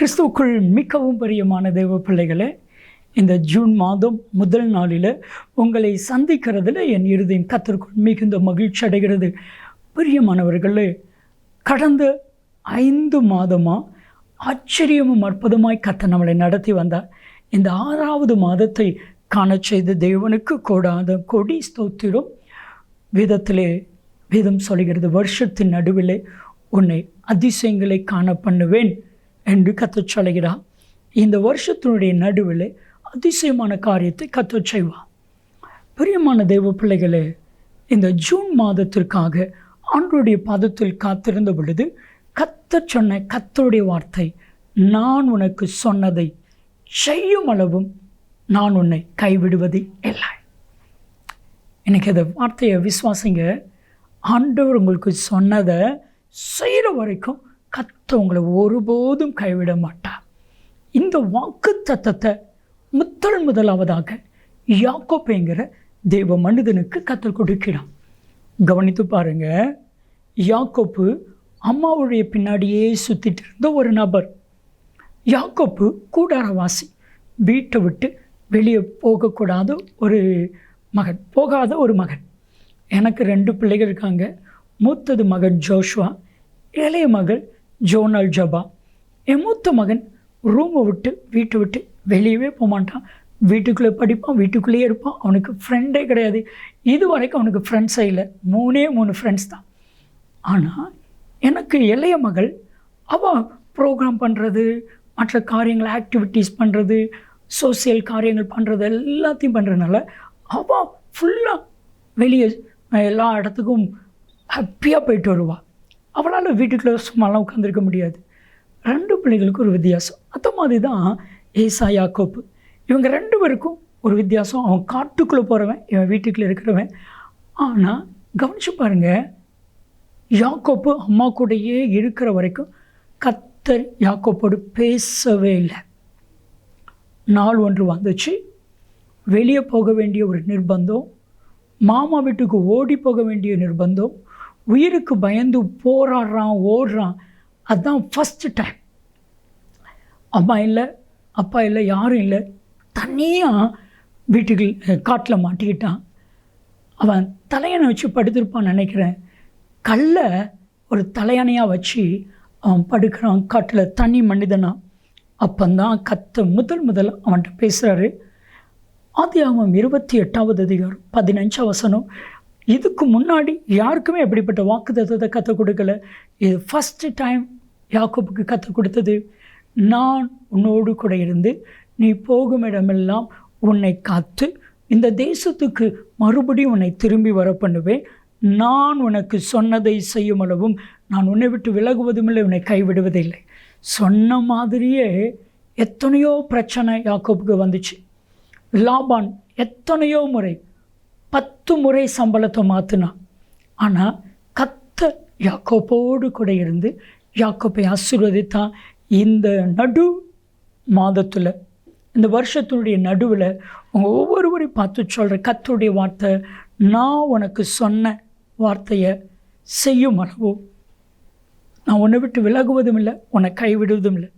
கிறிஸ்துவுக்குள் மிகவும் பிரியமான தேவ பிள்ளைகளே இந்த ஜூன் மாதம் முதல் நாளில் உங்களை சந்திக்கிறதுல என் இருதயம் கத்திற்குள் மிகுந்த மகிழ்ச்சி அடைகிறது. பிரியமானவர்களே கடந்த ஐந்து மாதமாக ஆச்சரியமும் அற்புதமாய் கத்த நம்மளை நடத்தி வந்தார். இந்த ஆறாவது மாதத்தை காண செய்த தேவனுக்கு கூடாத கொடி ஸ்தோத்திரம் விதத்திலே விதம் சொல்கிறது. வருஷத்தின் நடுவிலே உன்னை அதிசயங்களை காண பண்ணுவேன். என்று கத்தச் சொல்கிறார் இந்த வருஷத்தினுடைய நடுவில் அதிசயமான காரியத்தை கத்தச் செய்வார். பிரியமான தெய்வ பிள்ளைகளே இந்த ஜூன் மாதத்திற்காக ஆண்டோடைய பாதத்தில் காத்திருந்த பொழுது கத்த சொன்ன கத்தருடைய வார்த்தை நான் உனக்கு சொன்னதை செய்யும் அளவும் நான் உன்னை கைவிடுவது இல்லை. எனக்கு அந்த வார்த்தையை விசுவாசிங்க ஆண்டவர் உங்களுக்கு சொன்னதை செய்கிற வரைக்கும் கத்த உங்களை ஒருபோதும் கைவிட மாட்டார் இந்த வாக்கு தத்தத்தை முதல் முதலாவதாக யாக்கோப்பேங்கிற தெய்வ மனிதனுக்கு கத்தல் கொடுக்கிறான் கவனித்து பாருங்க யாக்கோப்பு அம்மாவுடைய பின்னாடியே சுற்றிட்டு இருந்த ஒரு நபர். யாக்கோப்பு கூடாரவாசி வீட்டை விட்டு வெளியே போகக்கூடாத ஒரு மகன் போகாத ஒரு மகன். எனக்கு ரெண்டு பிள்ளைகள் இருக்காங்க. மூத்தது மகன் ஜோஷ்வா இளைய மகள் ஜோனல் ஜபா. என் மூத்த மகன் ரூமை விட்டு வீட்டை விட்டு வெளியவே போக மாட்டான். வீட்டுக்குள்ளே படிப்பான் வீட்டுக்குள்ளேயே இருப்பான். அவனுக்கு ஃப்ரெண்டே கிடையாது. இது வரைக்கும் அவனுக்கு ஃப்ரெண்ட்ஸே இல்லை. மூணே மூணு ஃப்ரெண்ட்ஸ் தான். ஆனால் எனக்கு இளைய மகள் அவள் ப்ரோக்ராம் பண்ணுறது மற்ற காரியங்கள் ஆக்டிவிட்டீஸ் பண்ணுறது சோசியல் காரியங்கள் பண்ணுறது எல்லாத்தையும் பண்ணுறதுனால அவள் ஃபுல்லாக வெளியே எல்லா இடத்துக்கும் ஹாப்பியாக போயிட்டு வருவாள் அவளால் வீட்டுக்குள்ளே சும்மாலாம் உட்காந்துருக்க முடியாது. ரெண்டு பிள்ளைகளுக்கும் ஒரு வித்தியாசம். அந்த மாதிரி தான் ஏசா யாக்கோப்பு இவங்க ரெண்டு பேருக்கும் ஒரு வித்தியாசம். அவன் காட்டுக்குள்ளே போகிறவன் இவன் வீட்டுக்குள்ளே இருக்கிறவன். ஆனால் கவனிச்சு பாருங்கள் யாக்கோப்பு அம்மா கூடயே இருக்கிற வரைக்கும் கத்தர் யாக்கோப்போடு பேசவே இல்லை. நாள் ஒன்று வந்துச்சு. வெளியே போக வேண்டிய ஒரு நிர்பந்தம். மாமா வீட்டுக்கு ஓடி போக வேண்டிய நிர்பந்தம். உயிருக்கு பயந்து போராடுறான் ஓடுறான். அதுதான் ஃபஸ்ட்டு டைம் அம்மா இல்லை அப்பா இல்லை யாரும் இல்லை. தனியாக வீட்டுக்கு காட்டில் மாட்டிக்கிட்டான். அவன் தலையணை வச்சு படுத்திருப்பான்னு நினைக்கிறேன். கல்லை ஒரு தலையணையாக வச்சு அவன் படுக்கிறான் காட்டில். தனி மனிதனா. அப்போந்தான் கத்த முதல் முதல் அவன்கிட்ட பேசுகிறாரு ஆதி அவன் இருபத்தி எட்டாவது அதிகாரம் பதினஞ்சாம் வசனம். இதுக்கு முன்னாடி யாருக்குமே எப்படிப்பட்ட வாக்கு தத்துவத்தை கற்றுக் கொடுக்கல? இது ஃபஸ்ட்டு டைம் யாக்கோப்புக்கு கற்றுக் கொடுத்தது. நான் உன்னோடு கூட இருந்து நீ போகும் இடமெல்லாம் உன்னை காத்து இந்த தேசத்துக்கு மறுபடியும் உன்னை திரும்பி வர பண்ணுவேன். நான் உனக்கு சொன்னதை செய்யும் அளவும் நான் உன்னை விட்டு விலகுவதும் இல்லை உன்னை கைவிடுவதில்லை. சொன்ன மாதிரியே எத்தனையோ பிரச்சனை யாக்கோப்புக்கு வந்துச்சு. லாபான் எத்தனையோ முறை பத்து முறை சம்பளத்தை மாற்றினான் ஆனால் கத்த யாக்கோப்போடு கூட இருந்து யாக்கோப்பை ஆசீர்வதித்தான் இந்த நடு மாதத்தில் இந்த வருஷத்தினுடைய நடுவில் உங்கள் ஒவ்வொருவரையும் பார்த்து சொல்கிற கத்தருடைய வார்த்தை நான் உனக்கு சொன்ன வார்த்தையை செய்யும் அளவு. நான் உன்னை விட்டு விலகுவதும் இல்லை உன்னை கைவிடுவதும் இல்லை.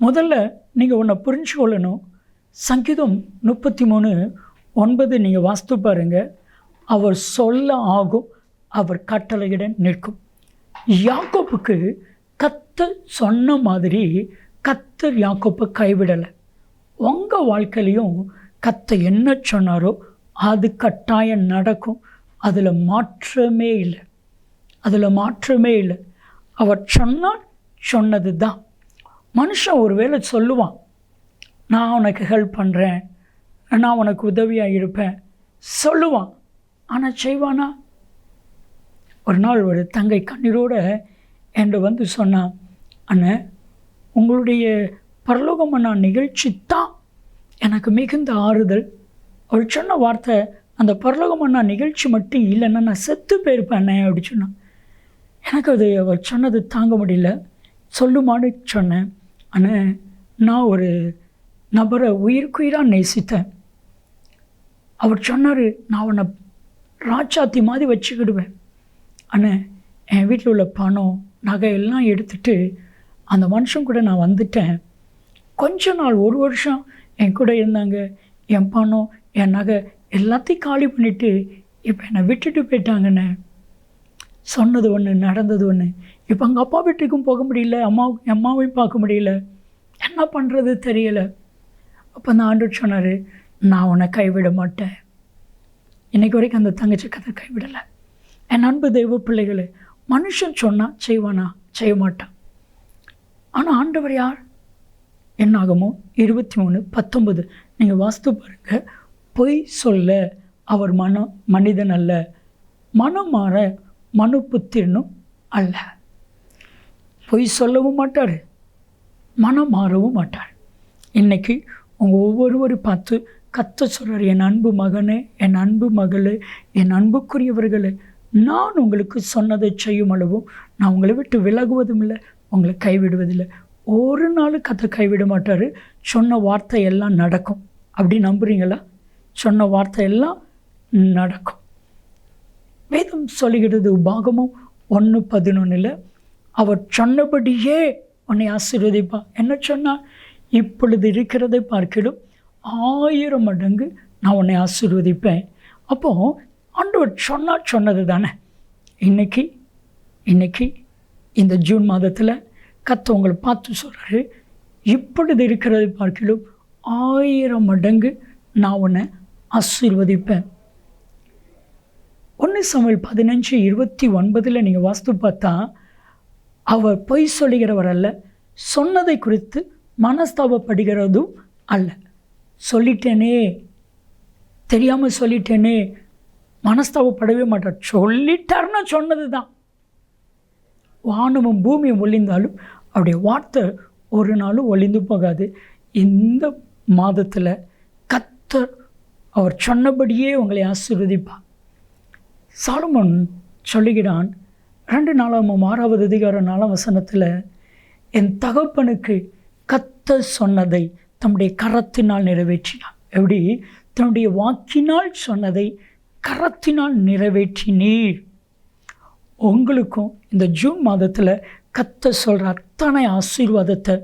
முதல்ல நீங்கள் உன்னை புரிஞ்சு கொள்ளணும் சங்கீதம் முப்பத்தி மூணு ஒன்பது நீங்கள் வாஸ்து பாருங்கள் அவர் சொல்ல ஆகும் அவர் கட்டளையிட நிற்கும். யாக்கோப்புக்கு கத்தர் சொன்ன மாதிரி கத்தர் யாக்கோப்பை கைவிடலை. உங்கள் வாழ்க்கையிலையும் கத்த என்ன சொன்னாரோ அது கட்டாயம் நடக்கும். அதில் மாற்றமே இல்லை. அதில் மாற்றமே இல்லை. அவர் சொன்னால் சொன்னது தான் மனுஷன் ஒரு வேளை சொல்லுவான் நான் உனக்கு ஹெல்ப் பண்ணுறேன் நான் உனக்கு உதவியாக இருப்பேன். சொல்லுவான். ஆனால் செய்வானா? ஒரு நாள் ஒரு தங்கை கண்ணீரோட என்று வந்து சொன்னான் அண்ணன் உங்களுடைய பரலோகமண்ணா நிகழ்ச்சி தான். எனக்கு மிகுந்த ஆறுதல். அவர் சொன்ன வார்த்தை அந்த பரலோகமண்ணா நிகழ்ச்சி மட்டும் இல்லைன்னா நான் செத்து போயிருப்பேன் அப்படி சொன்னான். எனக்கு அது அவர் சொன்னது தாங்க முடியல. சொல்லுமான்னு சொன்னேன். ஆனால் நான் ஒரு நபரை உயிருக்குயிராக நேசித்தேன். அவர் சொன்னார் நான் உன்னை ராஜாத்தி மாதிரி வச்சுக்கிடுவேன். அண்ணே என் வீட்டில் உள்ள பணம் நகை எல்லாம் எடுத்துட்டு அந்த மனுஷன் கூட நான் வந்துட்டேன். கொஞ்ச நாள் ஒரு வருஷம் என் கூட இருந்தாங்க. என் பணம் என் நகை எல்லாத்தையும் காலி பண்ணிவிட்டு இப்போ என்னை விட்டுட்டு போயிட்டாங்கண்ணே. சொன்னது ஒன்று நடந்தது ஒன்று இப்போ அங்கே அப்பா வீட்டுக்கும் போக முடியல அம்மாவுக்கு அம்மாவையும் பார்க்க முடியல. என்ன பண்ணுறது தெரியலை. அப்போ அந்த ஆண்டு சொன்னார் நான் உன்னை கைவிட மாட்டேன். இன்றைக்கு வரைக்கும் அந்த தங்கச்சி கதை கைவிடலை. என் அன்பு தெய்வ பிள்ளைகளே மனுஷன் சொன்னால் செய்வானா? செய்ய மாட்டான் ஆனால் ஆண்டவர் யார்? என்னாகுமோ இருபத்தி மூணு பத்தொம்பது நீங்கள் வாஸ்து பாருங்க. பொய் சொல்ல அவர் மனம் மனிதன் அல்ல. மனம் மாற மனு புத்திரனும் அல்ல. பொய் சொல்லவும் மாட்டார். மனம் மாறவும் மாட்டார். இன்றைக்கி உங்கள் ஒவ்வொருவரும் பார்த்து கத்த சொல்கிறார் என் அன்பு மகனே என் அன்பு மகளே என் அன்புக்குரியவர்களே நான் உங்களுக்கு சொன்னதை செய்யும் அளவும் நான் உங்களை விட்டு விலகுவதும் இல்லை உங்களை கைவிடுவதில்லை. ஒரு நாள் கத்தை கைவிட மாட்டார். சொன்ன வார்த்தை எல்லாம் நடக்கும். அப்படி நம்புறீங்களா? சொன்ன வார்த்தை எல்லாம் நடக்கும். வேதம் சொல்லுகிறது பாகமும் ஒன்று பதினொன்றில் அவர் சொன்னபடியே உன்னை ஆசீர்வதிப்பா என்ன சொன்னால் இப்பொழுது இருக்கிறதை பார்க்கிடும் ஆயிரம் மடங்கு நான் உன்னை ஆசீர்வதிப்பேன். அப்போது ஆண்டவர் சொன்னால் சொன்னது தானே. இன்னைக்கு இன்னைக்கு இந்த ஜூன் மாதத்தில் கத்த உங்களை பார்த்து சொல்கிறாரு இப்பொழுது இருக்கிறது பார்க்கலும் ஆயிரம் மடங்கு நான் உன்னை ஆசீர்வதிப்பேன். ஒன்று சமையல் பதினஞ்சு இருபத்தி ஒன்பதில் நீங்கள் வாஸ்து பார்த்தா அவர் பொய் சொல்லுகிறவர் அல்ல சொன்னதை குறித்து மனஸ்தாபப்படுகிறதும் அல்ல. சொல்லிட்டேனே. தெரியாமல் சொல்லிட்டேனே. மனஸ்தாபப்படவே மாட்டார். சொல்லிட்டார்னா சொன்னது தான் வானமும் பூமியும் ஒளிந்தாலும் அவருடைய வார்த்தை ஒரு நாளும் ஒளிந்து போகாது. இந்த மாதத்தில் கத்தர் அவர் சொன்னபடியே உங்களை ஆசீர்வதிப்பார். சாலமன் சொல்லுகிறான் ரெண்டு நாளாம் ஆறாவது அதிகாரம் நாலாம் வசனத்தில் என் தகப்பனுக்கு கத்த சொன்னதை தம்முடைய கரத்தினால் நிறைவேற்றினார். எப்படி? தன்னுடைய வாக்கினால் சொன்னதை கரத்தினால் நிறைவேற்றினீர். உங்களுக்கும் இந்த ஜூன் மாதத்தில் கத்த சொல்கிற அத்தனை ஆசீர்வாதத்தை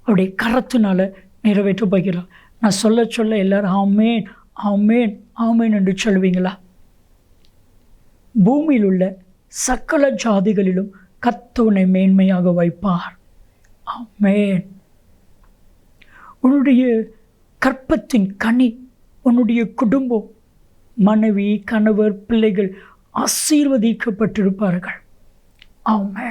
அவருடைய கரத்தினால் நிறைவேற்ற போகிறார். நான் சொல்ல சொல்ல எல்லாரும் ஆமேன் ஆமேன் ஆமேன் என்று சொல்லுவீங்களா? பூமியில் உள்ள சக்கல ஜாதிகளிலும் கத்தவனை மேன்மையாக வைப்பார். ஆமேன். உன்னுடைய கற்பத்தின் கனி உன்னுடைய குடும்பம் மனைவி கணவர் பிள்ளைகள் ஆசீர்வதிக்கப்பட்டிருப்பார்கள். ஆமே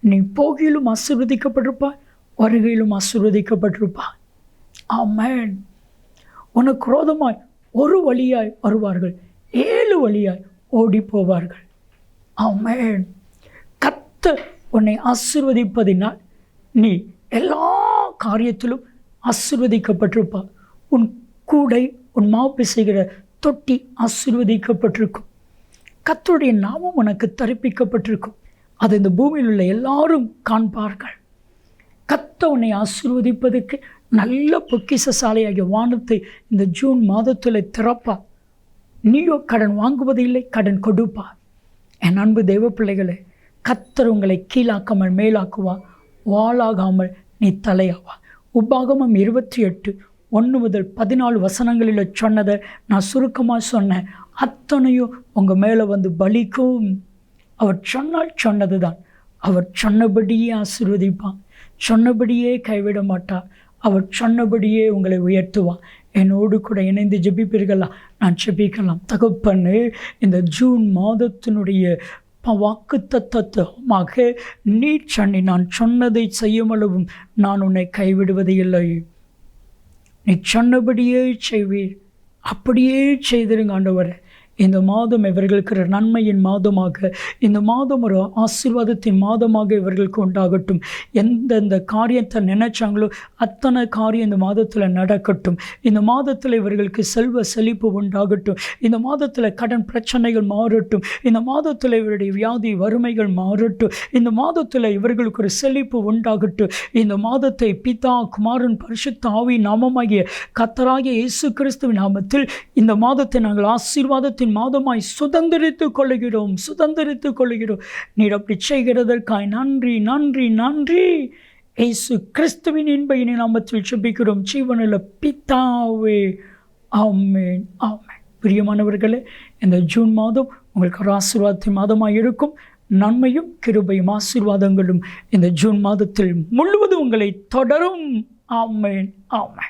நீ போகையிலும் ஆசீர்வதிக்கப்பட்டிருப்பாய் வருகையிலும் ஆசீர்வதிக்கப்பட்டிருப்பாய். ஆமேன். உனக்கு குரோதமாய் ஒரு வழியாய் வருவார்கள் ஏழு வழியாய் ஓடி போவார்கள் ஆமேன். கத்த உன்னை ஆசீர்வதிப்பதினால் நீ எல்லா காரியத்திலும் ஆசிர்வதிக்கப்பட்டிருப்பா உன் கூடை உன் மாவு செய்கிற தொட்டி ஆசிர்வதிக்கப்பட்டிருக்கும். கத்தருடைய நாமம் உனக்கு தரிப்பிக்கப்பட்டிருக்கும். அது இந்த பூமியில் உள்ள எல்லாரும் காண்பார்கள். கத்த உன்னை ஆசிர்வதிப்பதற்கு நல்ல பொக்கிச சாலையாகிய வானத்தை இந்த ஜூன் மாதத்தில் திறப்பா நீயோ கடன் வாங்குவது இல்லை கடன் கொடுப்பா என் அன்பு தெய்வ பிள்ளைகளே கத்தர் உங்களை கீழாக்காமல் மேலாக்குவா வாளாகாமல் நீ தலையாவா உபாகமம் இருபத்தி எட்டு ஒன்று முதல் பதினாலு வசனங்களில் சொன்னதை நான் சுருக்கமாக சொன்னேன். அத்தனையும் உங்கள் மேலே வந்து பலிக்கும். அவர் சொன்னால் சொன்னது தான் அவர் சொன்னபடியே ஆசீர்வதிப்பான். சொன்னபடியே கைவிட மாட்டார். அவர் சொன்னபடியே உங்களை உயர்த்துவான் என்னோடு கூட இணைந்து ஜெபிப்பீர்களா? நான் ஜெபிக்கலாம். தகப்பன்னு இந்த ஜூன் மாதத்தினுடைய வாக்கு தத்தமாக நீ சொன்னி நான் சொன்னதை செய்யும் அளவும் நான் உன்னை கைவிடுவது இல்லை நீ சொன்னபடியே செய்வீர். அப்படியே செய்திருங்க ஆண்டவரை. இந்த மாதம் இவர்களுக்கு ஒரு நன்மையின் மாதமாக இந்த மாதம் ஒரு ஆசீர்வாதத்தின் மாதமாக இவர்களுக்கு உண்டாகட்டும். எந்தெந்த காரியத்தை நினைச்சாங்களோ அத்தனை காரியம் இந்த மாதத்தில் நடக்கட்டும். இந்த மாதத்தில் இவர்களுக்கு செல்வ செழிப்பு உண்டாகட்டும். இந்த மாதத்தில் கடன் பிரச்சனைகள் மாறட்டும். இந்த மாதத்தில் இவருடைய வியாதி வறுமைகள் மாறட்டும். இந்த மாதத்தில் இவர்களுக்கு ஒரு செழிப்பு உண்டாகட்டும். இந்த மாதத்தை பிதா குமாரன் பரிசுத்த ஆவி நாமமாகிய கத்தராகிய இயேசு கிறிஸ்துவின் நாமத்தில் இந்த மாதத்தை நாங்கள் ஆசீர்வாதத்தின் மாதமாய் சுதந்திரித்துக் கொள்ளுகிறோம் சுதந்திரித்துக் கொள்ளுகிறோம். நீர் அப்படி செய்கிறதற்காய் நன்றி நன்றி நன்றி. இயேசு கிறிஸ்துவின் இன்பையினை நாமத்தில் சுபிக்கிறோம். ஜீவனில் பித்தாவே ஆமேன் ஆமேன். பிரியமானவர்களே இந்த ஜூன் மாதம் உங்களுக்கு ஒரு ஆசீர்வாதத்தின் மாதமாக இருக்கும். நன்மையும் கிருபையும் ஆசீர்வாதங்களும் இந்த ஜூன் மாதத்தில் முழுவதும் உங்களை தொடரும். ஆமேன் ஆமேன்.